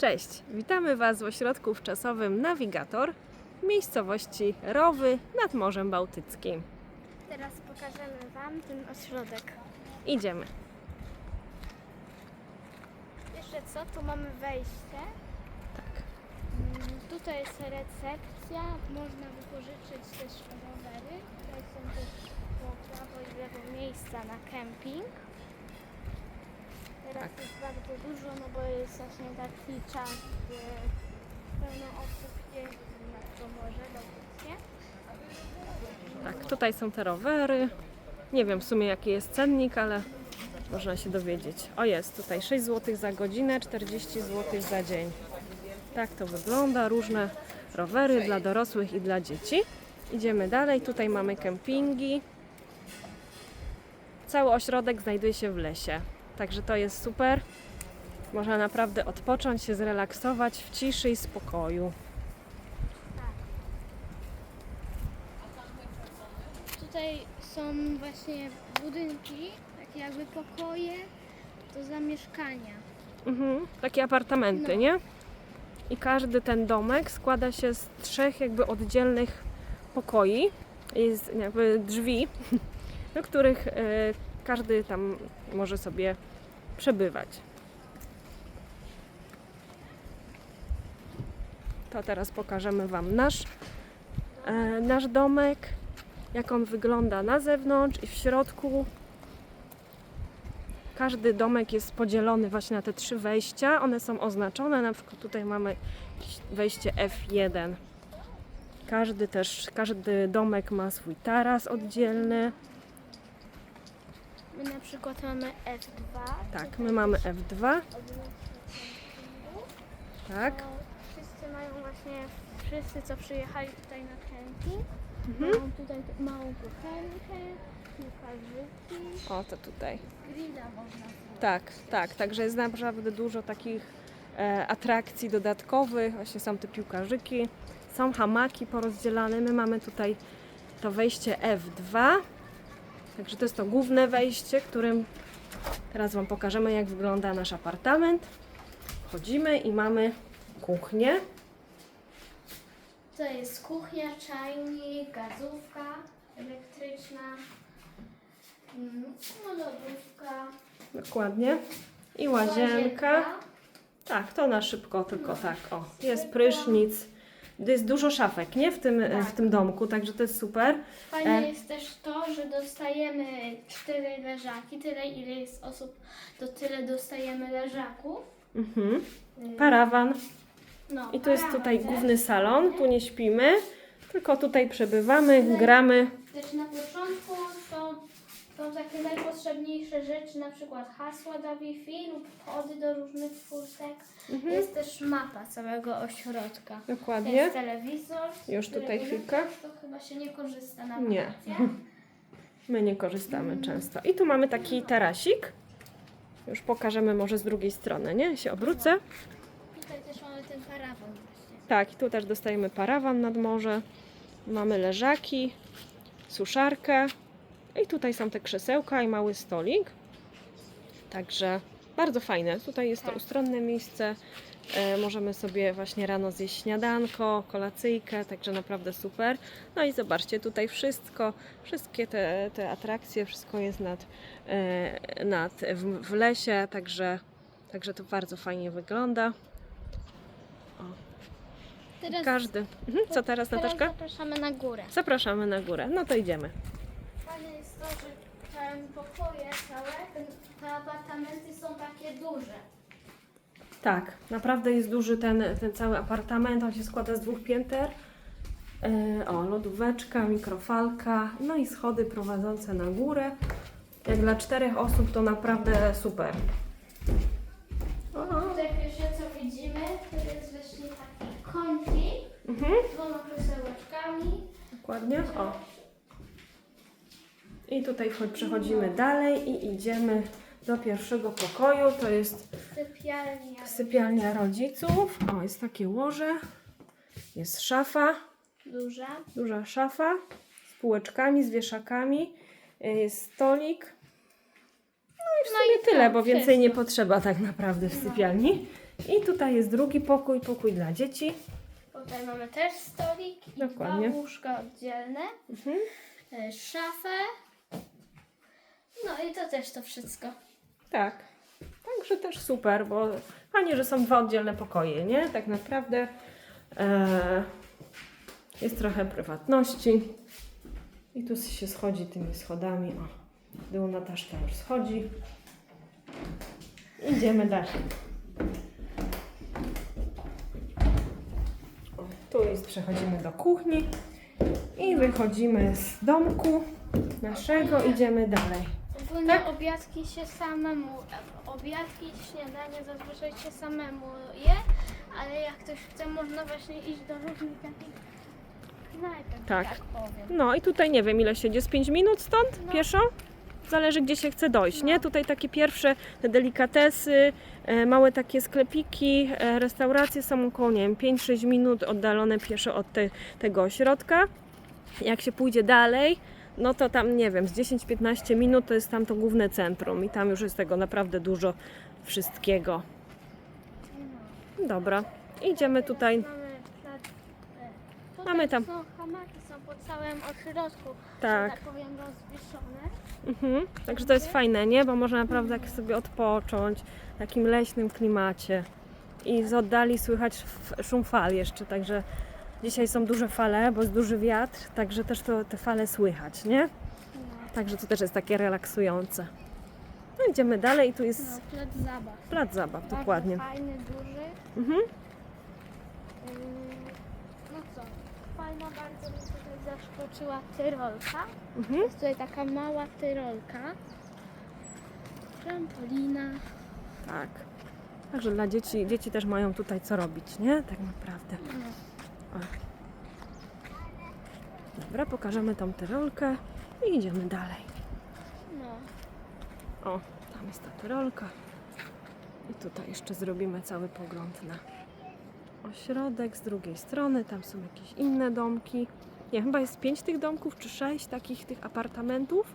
Cześć, witamy Was w ośrodku wczasowym Navigator w miejscowości Rowy nad Morzem Bałtyckim. Teraz pokażemy Wam ten ośrodek. Idziemy. Jeszcze co, tu mamy wejście. Tak. Mm, Tutaj jest recepcja, można wypożyczyć też rowery. Tutaj są też po prawo i lewo miejsca na kemping. Bardzo dużo, no bo jest właśnie taki czas, gdzie pełno osób jeździ na to morze bałtyckie. Tak, tutaj są te rowery. Nie wiem w sumie jaki jest cennik, ale można się dowiedzieć. O jest, tutaj 6 zł za godzinę, 40 zł za dzień. Tak to wygląda, różne rowery dla dorosłych i dla dzieci. Idziemy dalej, tutaj mamy kempingi. Cały ośrodek znajduje się w lesie, także to jest super. Można naprawdę odpocząć, się zrelaksować w ciszy i spokoju. Tutaj są właśnie budynki, takie jakby pokoje do zamieszkania. Mhm, takie apartamenty, No. nie? I każdy ten domek składa się z trzech jakby oddzielnych pokoi. Jest jakby drzwi, do których e, każdy tam może sobie przebywać. To teraz pokażemy Wam nasz, e, nasz domek, jak on wygląda na zewnątrz i w środku. Każdy domek jest podzielony właśnie na te trzy wejścia. One są oznaczone. Na przykład tutaj mamy wejście F1. Każdy też, każdy domek ma swój taras oddzielny. My na przykład mamy F2. Tak, my mamy F2. Tak. Właśnie, wszyscy co przyjechali tutaj na kemping, Mhm. mają tutaj małą kuchenkę, piłkarzyki, O, to tutaj. grilla można. Tak, tak. Także jest naprawdę dużo takich e, atrakcji dodatkowych. Właśnie są te piłkarzyki, są hamaki porozdzielane. My mamy tutaj to wejście F2. Także to jest to główne wejście, którym teraz Wam pokażemy, jak wygląda nasz apartament. Wchodzimy i mamy kuchnię. To jest kuchnia, czajnik, gazówka elektryczna, no lodówka, Dokładnie. I łazienka. Tak, to na szybko, tylko tak. O, jest prysznic. Jest dużo szafek, nie? W tym, w tym domku, także to jest super. Fajne E. jest też to, że dostajemy cztery leżaki, tyle ile jest osób, to tyle dostajemy leżaków. Mhm. Y, Parawan. No, I tu jest tutaj główny salon. Tu nie śpimy, tylko tutaj przebywamy, gramy. Też na początku są, są takie najpotrzebniejsze rzeczy, na przykład hasła do Wi-Fi lub kody do różnych furtek. Mhm. Jest też mapa całego ośrodka. Dokładnie. Jest telewizor. z Już tutaj którego chwilkę. To chyba się nie korzysta na Nie. wakacjach. My nie korzystamy często. I tu mamy taki tarasik. Już pokażemy może z drugiej strony, nie? Się obrócę. Tutaj też mamy ten parawan. Tak, i tu też dostajemy parawan nad morze. Mamy leżaki, suszarkę. I tutaj są te krzesełka i mały stolik. Także bardzo fajne. Tutaj jest to Tak. ustronne miejsce. E, możemy sobie właśnie rano zjeść śniadanko, kolacyjkę, także naprawdę super. No i zobaczcie, tutaj wszystko, wszystkie te, te atrakcje, wszystko jest nad, e, nad, w, w lesie, także, także to bardzo fajnie wygląda. Teraz, Każdy. Mhm. Co teraz, teraz Nataszka? zapraszamy na górę. Zapraszamy na górę. No to idziemy. Fajne jest to, że te pokoje całe, ten, te apartamenty są takie duże. Tak, naprawdę jest duży ten, ten cały apartament. On się składa z dwóch pięter. E, o, lodóweczka, mikrofalka, no i schody prowadzące na górę. Jak dla czterech osób to naprawdę super. Widzimy, to jest właśnie taki kącik mhm, z dwoma krzesełeczkami. dokładnie. O. I tutaj przechodzimy dalej i idziemy do pierwszego pokoju. To jest Sypialnia sypialnia rodziców. O, jest takie łoże. Jest szafa. duża. Duża szafa z półeczkami, z wieszakami. y, Jest stolik. No i w No sumie i tyle, bo więcej nie wszystko. potrzeba tak naprawdę w sypialni. I tutaj jest drugi pokój, pokój dla dzieci. Tutaj mamy też stolik i Dokładnie. dwa łóżka oddzielne, Mhm. e, szafę. No i to też to wszystko. Tak. Także też super, bo fajnie, że są dwa oddzielne pokoje, nie? Tak naprawdę e, jest trochę prywatności. I tu się schodzi tymi schodami. O, dół Nataszka już schodzi. Idziemy dalej. Tu jest, przechodzimy do kuchni i wychodzimy z domku naszego, idziemy dalej. Ogólnie Tak. obiadki się samemu, obiadki i śniadanie zazwyczaj się samemu je, ale jak ktoś chce, można właśnie iść do różnych takich knajpek, Tak. tak powiem. No i tutaj nie wiem ile siedzi, z 5 minut stąd No. pieszo? Zależy gdzie się chce dojść, nie? Tutaj takie pierwsze te delikatesy, e, małe takie sklepiki, e, restauracje są około, nie wiem, 5-6 minut oddalone pieszo od te, tego ośrodka. Jak się pójdzie dalej, no to tam, nie wiem, z 10-15 minut to jest tam to główne centrum i tam już jest tego naprawdę dużo wszystkiego. Dobra, idziemy tutaj. Tutaj Mamy tam- są hamaki, są po całym ośrodku, Tak. tak powiem, rozwieszone. Mhm. Także to jest fajne, nie? Bo można naprawdę tak sobie odpocząć w takim leśnym klimacie. I z oddali słychać szum fal jeszcze, także dzisiaj są duże fale, bo jest duży wiatr, także też to, te fale słychać, nie? No, Także to też jest takie relaksujące. No idziemy dalej i tu no jest plac zabaw. plac zabaw, Bardzo dokładnie. fajny, duży. Mhm. Yy, No fajna bardzo mi tutaj zaskoczyła tyrolka. Mhm. Jest tutaj taka mała tyrolka. Trampolina. Tak. Także dla dzieci, dzieci też mają tutaj co robić, nie? Tak naprawdę. No. Dobra, pokażemy tą tyrolkę i idziemy dalej. no. O, tam jest ta tyrolka. I tutaj jeszcze zrobimy cały pogląd na ośrodek z drugiej strony. Tam są jakieś inne domki. Nie, chyba jest pięć tych domków, czy sześć takich tych apartamentów.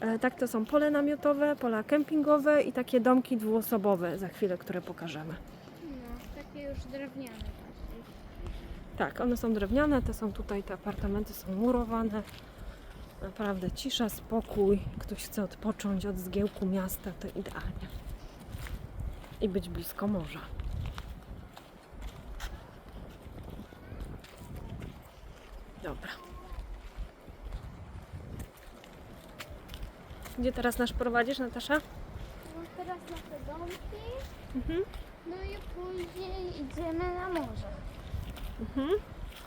E, tak, to są pole namiotowe, pola kempingowe i takie domki dwuosobowe za chwilę, które pokażemy. no, takie już drewniane. Tak, one są drewniane, te są tutaj, te apartamenty są murowane. Naprawdę cisza, spokój. Ktoś chce odpocząć od zgiełku miasta, to idealnie. I być blisko morza. Dobra. Gdzie teraz nas prowadzisz, Natasza? No teraz na te domki. Mhm. No i później idziemy na morze. Mhm.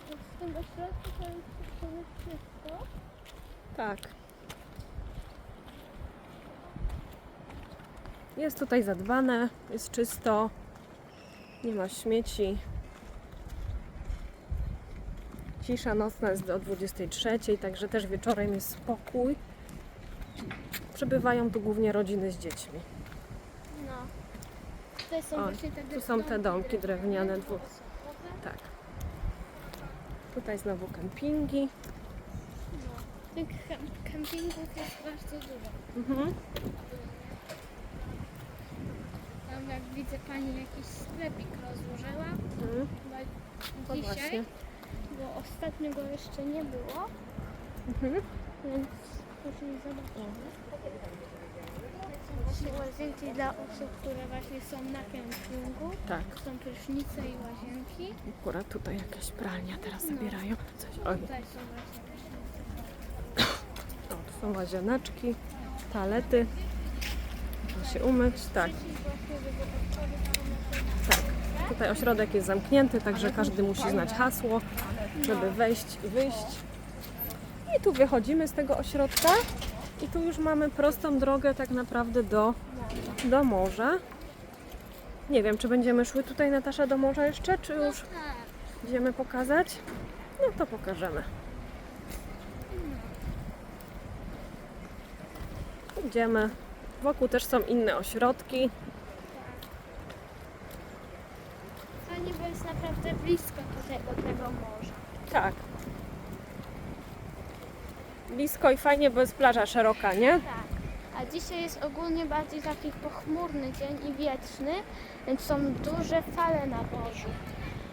W tym ośrodku to jest wszystko. Tak. Jest tutaj zadbane, jest czysto, nie ma śmieci. Cisza nocna jest do 23, także też wieczorem jest spokój. Przebywają tu głównie rodziny z dziećmi. No. Tutaj są O, właśnie te tu są te domki drewniane, dwu-. Tak. Tutaj znowu kempingi. No. Tych kem- kempingów jest bardzo dużo. Mhm. Tam jak widzę pani jakiś sklepik rozłożyła. Mhm. To dzisiaj, właśnie. Bo ostatnio go jeszcze nie było, Mhm. więc później zobaczymy. Są łazienki dla osób, które właśnie są na kempingu. Tak. Są prysznice i łazienki. Akurat tutaj jakaś pralnia teraz No. zabierają. Coś. Oj. Tutaj są właśnie prysznice. O, tu są łazieneczki, toalety. Można się umyć, tak, tak. Tutaj ośrodek jest zamknięty, także każdy musi znać hasło, żeby wejść i wyjść. I tu wychodzimy z tego ośrodka i tu już mamy prostą drogę tak naprawdę do, do morza. Nie wiem, czy będziemy szły tutaj Natasza do morza jeszcze, czy już idziemy pokazać? No to pokażemy. Idziemy. Wokół też są inne ośrodki. Fajnie, bo jest naprawdę blisko do tego morza. Tak. Blisko i fajnie, bo jest plaża szeroka, nie? Tak. A dzisiaj jest ogólnie bardziej taki pochmurny dzień i wietrzny, więc są duże fale na morzu.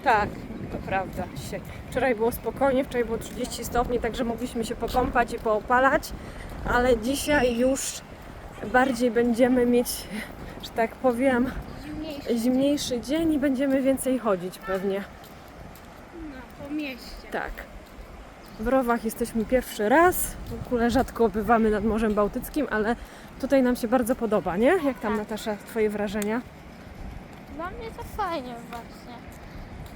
Tak, to prawda. Dzisiaj. Wczoraj było spokojnie, wczoraj było 30 stopni, także mogliśmy się pokąpać i poopalać, ale dzisiaj już bardziej będziemy mieć, że tak powiem, Zimniejszy zimniejszy dzień i będziemy więcej chodzić pewnie. No, mieście. Tak. W Rowach jesteśmy pierwszy raz. W ogóle rzadko bywamy nad Morzem Bałtyckim, ale tutaj nam się bardzo podoba, nie? Jak tam Natasza, Twoje wrażenia? Dla mnie to fajnie właśnie.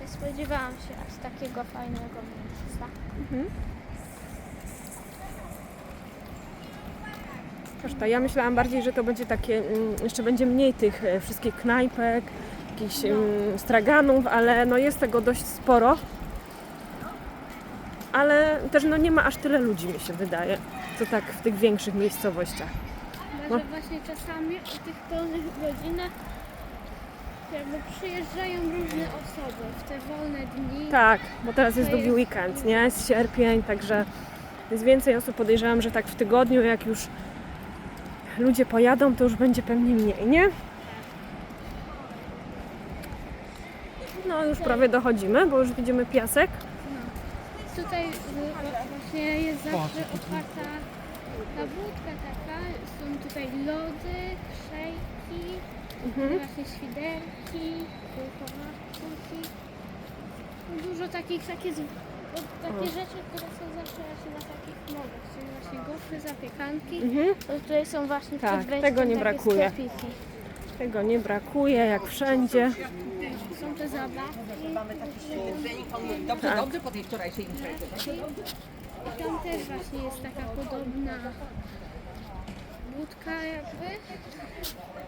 Nie spodziewałam się aż takiego fajnego miejsca. Koszta. Ja myślałam bardziej, że to będzie takie, mm, jeszcze będzie mniej tych e, wszystkich knajpek, jakichś mm, straganów, ale no jest tego dość sporo. Ale też no nie ma aż tyle ludzi, mi się wydaje, co tak w tych większych miejscowościach. Chyba, że właśnie czasami o tych pełnych godzinach jakby przyjeżdżają różne osoby w te wolne dni. Tak, bo teraz jest długi weekend, nie? Jest sierpień, także jest więcej osób. Podejrzewam, że tak w tygodniu, jak już ludzie pojadą, to już będzie pewnie mniej, nie? No już prawie dochodzimy, bo już widzimy piasek. Tutaj y, właśnie jest zawsze otwarta ta budka taka, są tutaj lody, szejki, Mhm. właśnie świderki, kulki. Dużo takich, takie, takie rzeczy, które są zawsze właśnie na takich modach, czyli właśnie gofry, zapiekanki. Mhm. To tutaj są właśnie Tak, tego nie takie brakuje. sklepiki. Tego nie brakuje, jak wszędzie. Są te zabawki. Dobrze, Tak. dobrze po tej wczorajszej imprezie. I tam też właśnie jest taka podobna budka jakby.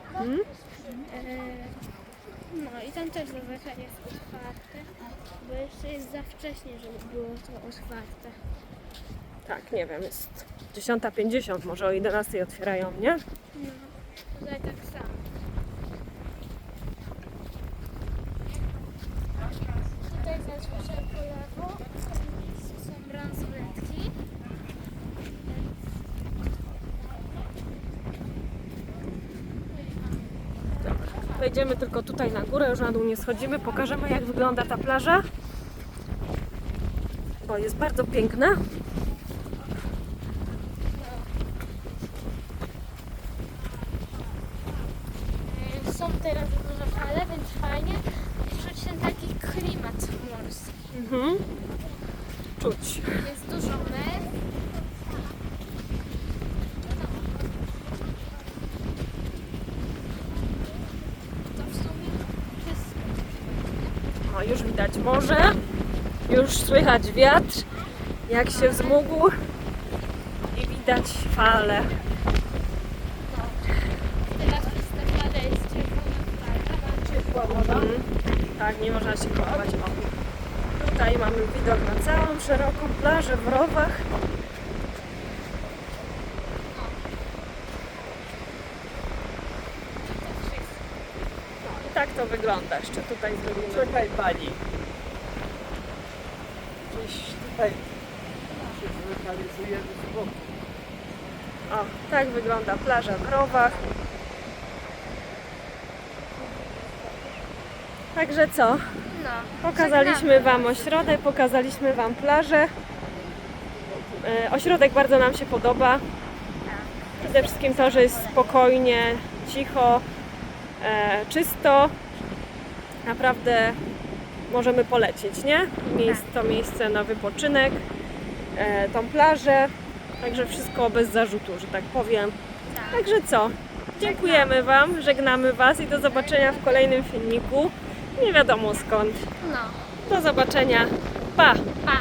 Mhm. E, No i tam też zazwyczaj jest otwarte, bo jeszcze jest za wcześnie, żeby było to otwarte. Tak, nie wiem, jest 10.50, może o 11.00 otwierają, nie? No, tutaj tak samo. Tutaj zazwyczaj po lewo są bransoletki. Wejdziemy tylko tutaj na górę, już na dół nie schodzimy. Pokażemy jak wygląda ta plaża. Bo jest bardzo piękna. E, Są teraz duże fale, więc fajnie. Czuć ten taki klimat morski. Mhm. Czuć. Jest dużo mew. To w sumie wszystko. O, już widać morze. Już słychać wiatr, jak się wzmógł. I widać fale. Teraz przez te fale jest flaga. Mhm. Tak, nie można się kąpać. O. Tutaj mamy widok na całą szeroką plażę w Rowach. I tak to wygląda jeszcze tutaj zrobimy. Czekaj pani. Gdzieś tutaj się zlokalizujemy z boku. O, tak wygląda plaża w Rowach. Także co? Pokazaliśmy Wam ośrodek, pokazaliśmy Wam plażę. E, Ośrodek bardzo nam się podoba. Przede wszystkim to, że jest spokojnie, cicho, e, czysto. Naprawdę możemy polecieć, nie? Miejsce, to miejsce na wypoczynek, e, tą plażę. Także wszystko bez zarzutu, że tak powiem. Także co? Dziękujemy Wam, żegnamy Was i do zobaczenia w kolejnym filmiku. Nie wiadomo skąd. No. Do zobaczenia. Pa! Pa.